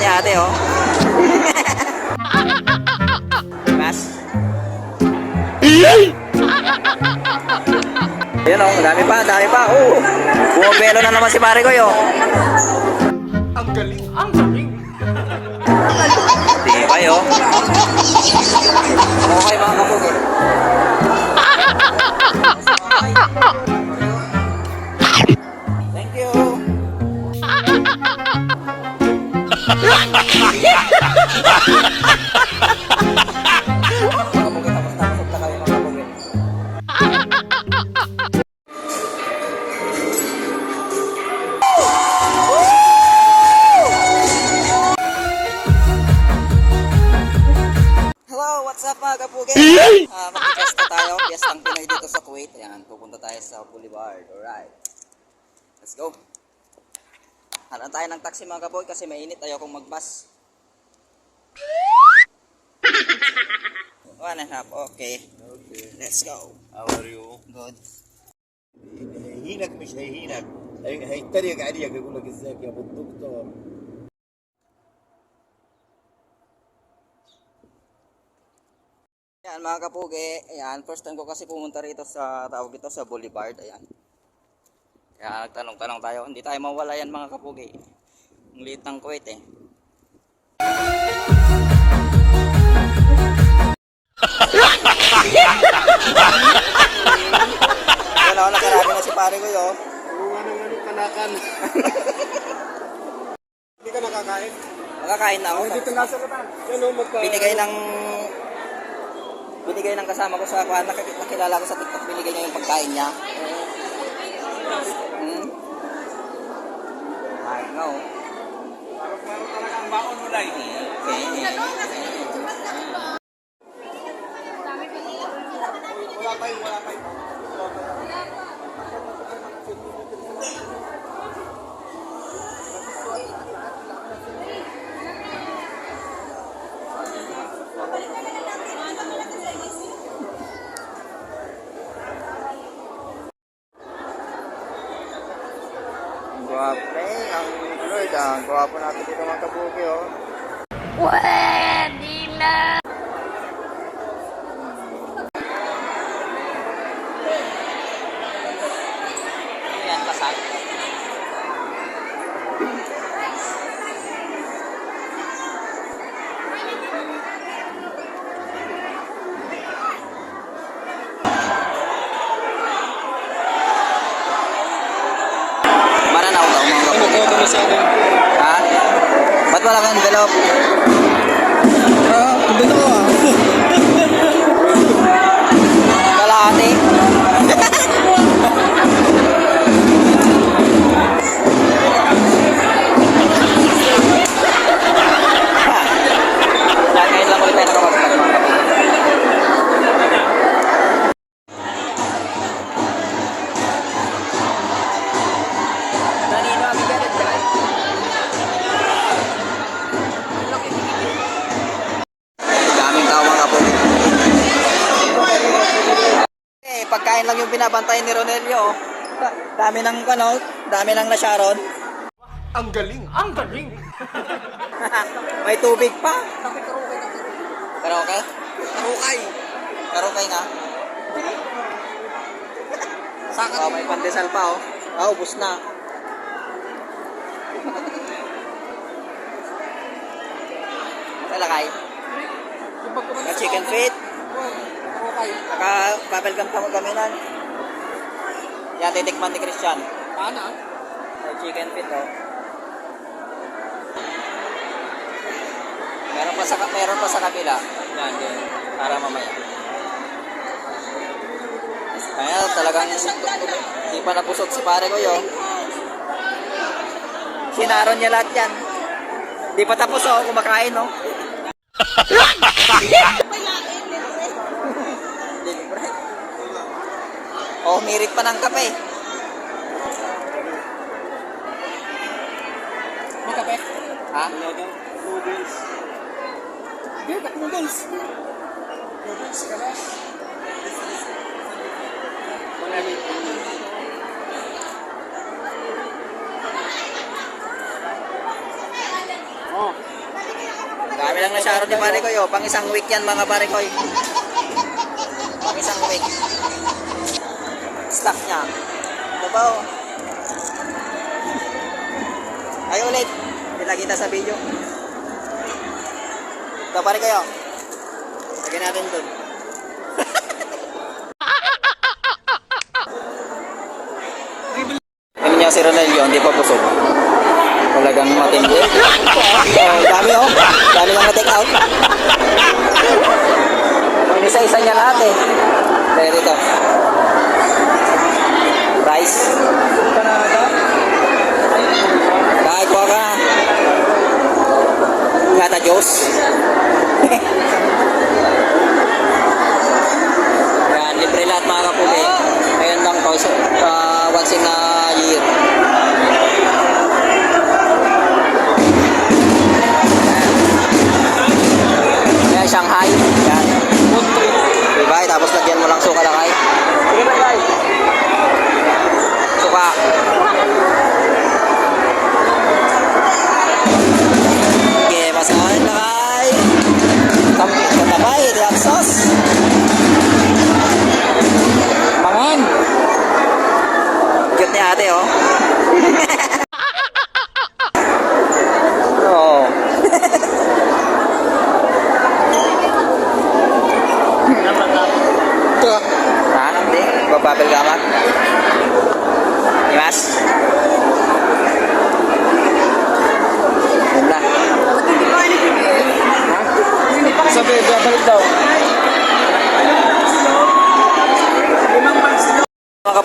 ni ate, oh. Mas. Ayun, oh. Dami pa, dami pa. Oh. Bumabelo na naman si pare ko, yo. Ang galing, ang galing. Di ba, yo? Okay, mga kapugil. Thank Hello, what's up mga kapugil? Uh, Mag-fiesta tayo, fiestang Pinoy dito sa Kuwait. Ayan, pupunta tayo sa Boulevard. Alright. Let's go. Haran tayo ng taxi mga kapugil kasi mainit. Ayokong mag-bus. One and a half, okay. Okay. Let's go. How are you? Good. هيهينك مش هيهينك هي- هيتريق عليك يقول لك ازيك يا ابو الدكتور Ayan mga kapugi, ayan, first time ko kasi pumunta rito sa tawag ito sa Boulevard, ayan. Kaya nagtanong-tanong tayo, hindi tayo mawala yan mga kapugi. Ang liit ng Kuwait eh. Ayan ako, nakarami na si pare ko yo. Yung ano ano kanakan. Hindi ka nakakain? Nakakain na ako. nasa labas. Yan o, magka... Binigay ng binigay ng kasama ko sa kuha nakik- nakilala ko sa TikTok binigay niya yung pagkain niya. Hmm. Ay, no. Parang parang talaga ang baon mo lang. Okay. Wala tayo, wala tayo. Ang Gwapo eh. Ang Lord, ah. Ang gwapo natin dito mga kabuki, oh. Pagkain lang yung binabantayan ni Ronelio. oh. Da- Dami ng ano, dami ng na Sharon. Ang galing, ang galing. May tubig pa. Pero okay? Karukay. Pero okay na. Saka oh, may pandesal pa oh. Ah, ubos na. Talakay. Ka chicken feet. Karukay. Saka babelgam pa mo gaminan. Yan, titikman ni Christian. Paano? May chicken feet oh. Meron pa sa meron pa sa kabila. Yan, yan. Para mamaya. Kaya talagang hindi pa napusog si pare ko yo. Sinaron niya lahat yan. Hindi pa tapos oh, kumakain no. Oh, mirit pa ng kape. May kape? Ha? Noodles. Kat noodles. Noodles ka na. Marami. Oh, Ilang na siya ni pare ko yo. Pang isang week yan mga pare ko. Stock niya. Babaw. Ay ulit. Kita kita sa video. Ito pare kayo. Lagyan natin dun. Ano niya si Ronaldo, hindi pa busog. Talagang matindi. Oh, dami oh. Dami lang na-take out. Isa-isa niya lahat eh. Kaya dito.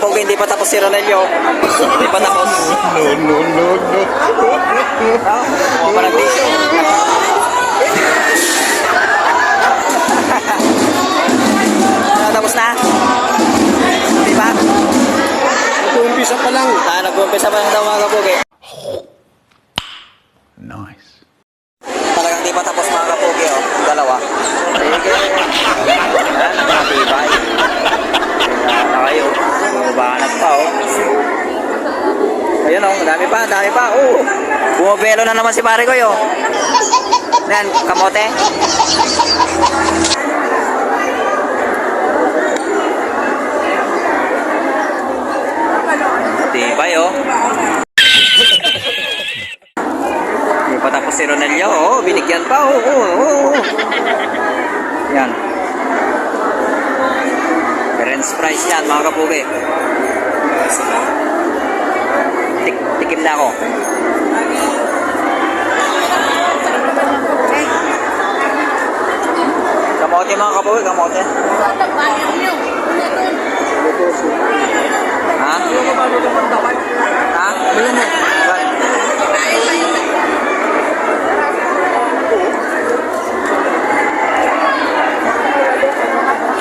Kapog, hindi pa tapos si Ronelio. Hindi pa tapos. No, no, no, no. Ako pa nag-tissue. Ano, tapos na? Di ba? Nag-uumpisa pa lang. Ah, nag-umpisa pa lang daw mga kapog eh. Nice. Talagang di pa tapos mga kapogi, oh. Yung dalawa. Sige. Yan, matibay. Yan na kayo. Bumabanat pa, oh. Ayun, oh. Dami pa, dami pa. Oh. Bumabelo na naman si pare ko, yo. Yan, kamote. Matibay, oh. Hindi pa si Ronelio. Oo, binigyan pa. Oo, oo, oo. Yan. Parents price yan, mga kapugi. Tik tikim na ako. Kamote mga kapugi, kamote. Ha? Ha? What?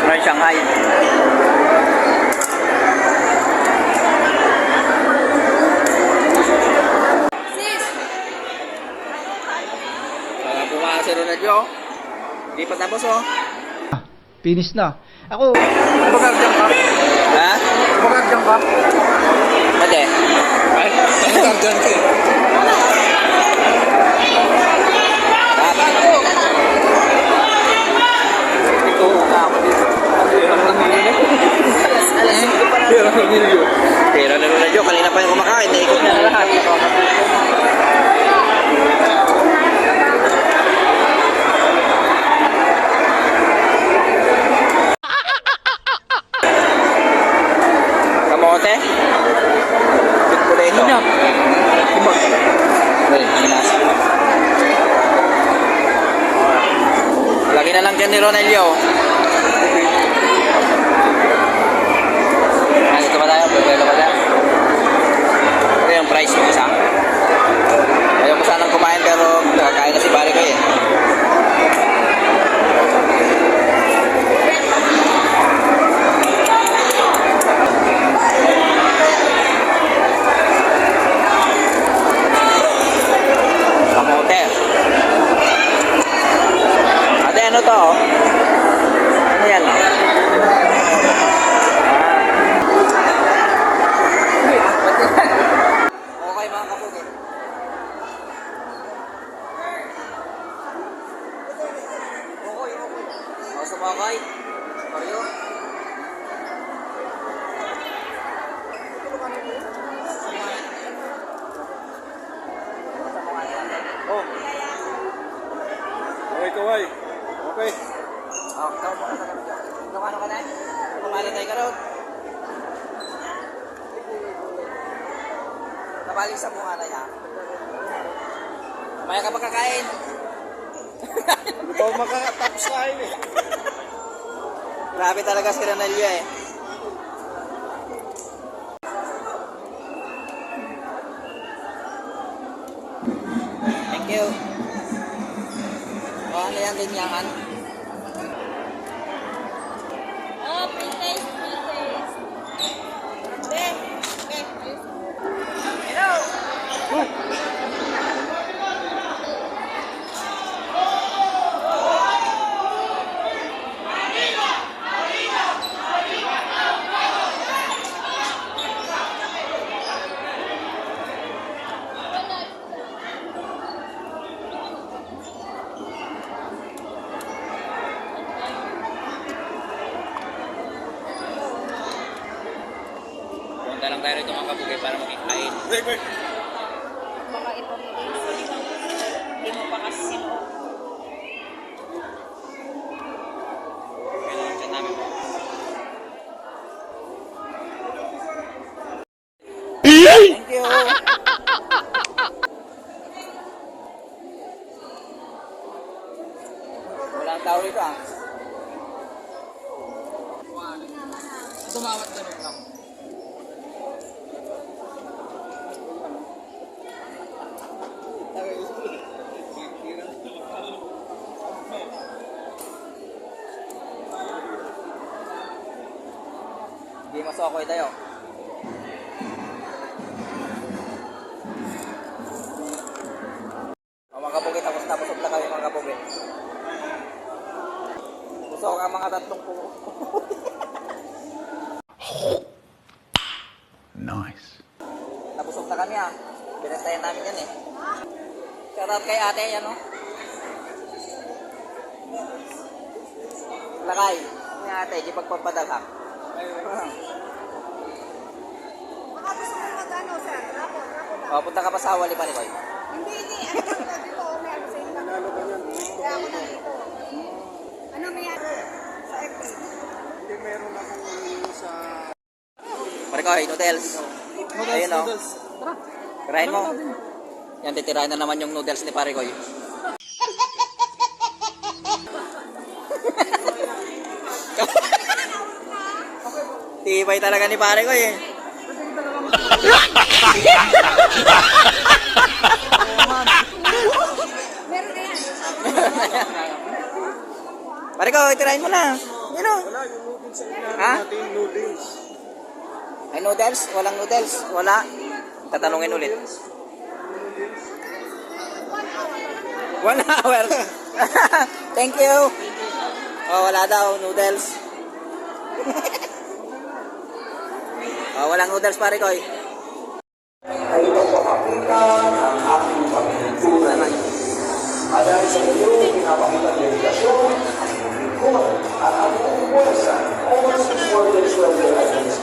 Fried Shanghai. Mga bumakas si Ronaldo. Tapos oh. Finish na. Ako, Magagyan ka? Ha? Magagyan ka? Pwede. Ay, magagyan ka. Ito ako dito. Pero na Ronaldo, kanina pa yung kumakain. Naikot niya na lahat. Kamote? Sweet potato. Well, minas. Lagi na lang dyan ni Ronelio. Ah, dito ba tayo? Pwede ba tayo? Ito yung price ng isa. Ayaw ko sanang kumain pero kakain na si pare ko eh. Kamote. Ate, ano to? Ano yan? Ah. Okay mga kapatid. Pakay. Mario. Oh. Okay, kaway. Okay. Oh, mo ka na. Kumano ka na? Kumano tayo ka ron. Nabalik sa bunga na niya. Mamaya ka pa ako makatapos kain eh. Grabe talaga si Ronaldo eh. Ano yan, linyangan? Tayo rito mga kabugay para makikain. Baka ipamigay sa Hindi mo pa kasi po. Thank you. Walang tao rito ah. Tumawat ganun lang. Hindi masokoy tayo. O mga kabugi, tapos busog na kami mga kabugi. Busog ang mga tatlong po. Nice. Nabusog na kami ah. Binestayan namin yan eh. Shoutout kay ate yan oh. Lakay. Ni ate, di pagpapadagak. Baka mag-ano, sir? Rapor, rapor ba? O, punta ka pa sa Wali Palikoy. Hindi, hindi. Ano ito? Dito, oh, may ano sa inyo. Nanalo ka. Kaya ako nandito. Ano may ano? Sa FB. Hindi meron akong sa... Palikoy, noodles. Ayun oh. Tirahin mo. Yan, titirahin na naman yung noodles ni Parikoy. Tibay talaga ni Parikoy eh. Meron na yan. Parikoy, tirahin mo na. Yun oh. Wala, yung noodles Ha? natin, noodles. May noodles? Walang noodles? Wala. Tatanungin ulit. One hour. Thank you. Oh, wala daw noodles. oh, walang noodles pare ko. ay magpapakita ng aking pagtutulad. At dahil sa iyo, pinapakita ng dedikasyon, ang lingkod at ang buong puwersa o mas supported. Ay salute